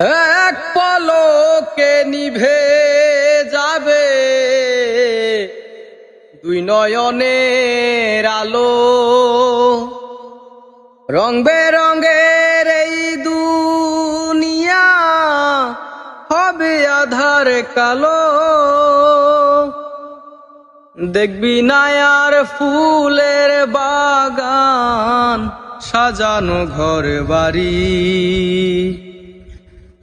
এক পলকে নিভে যাবে। দুই নয়নের আলো। রং বেরঙের এই দুনিয়া হবে আধার কালো। দেখবি নায়ার ফুলের বাগান, সাজানো ঘর বাড়ি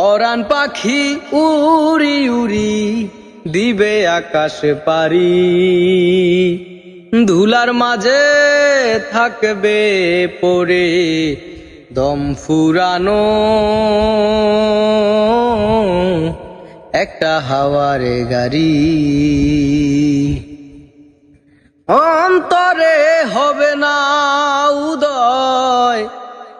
পরাণ পাখি উড়ি উড়ি দিবে আকাশ পারি। ধুলার মাঝে থাকবে পড়ে দম ফুরানো। একটা হাওয়ার গাড়ি। অন্তরে হবে না উদয়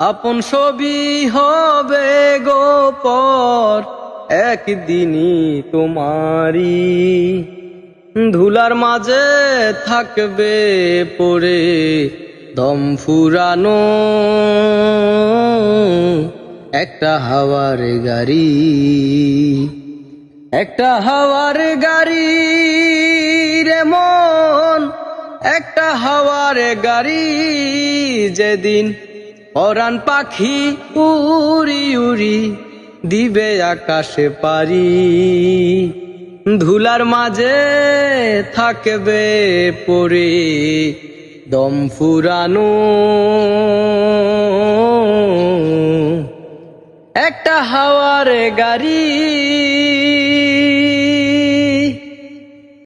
আপন ছবি হবে গোপর একদিনই তোমারি ধুলার মাঝে থাকবে পড়ে দম ফুরানো। একটা হাওয়ার গাড়ি, একটা হাওয়ার গাড়ি রে মন, একটা হাওয়ার গাড়ি যেদিন পরাণ পাখি উড়ি উড়ি দিবে আকাশে পারি। ধুলার মাঝে থাকবে পড়ে দম ফুরানো। একটা হাওয়ার গাড়ি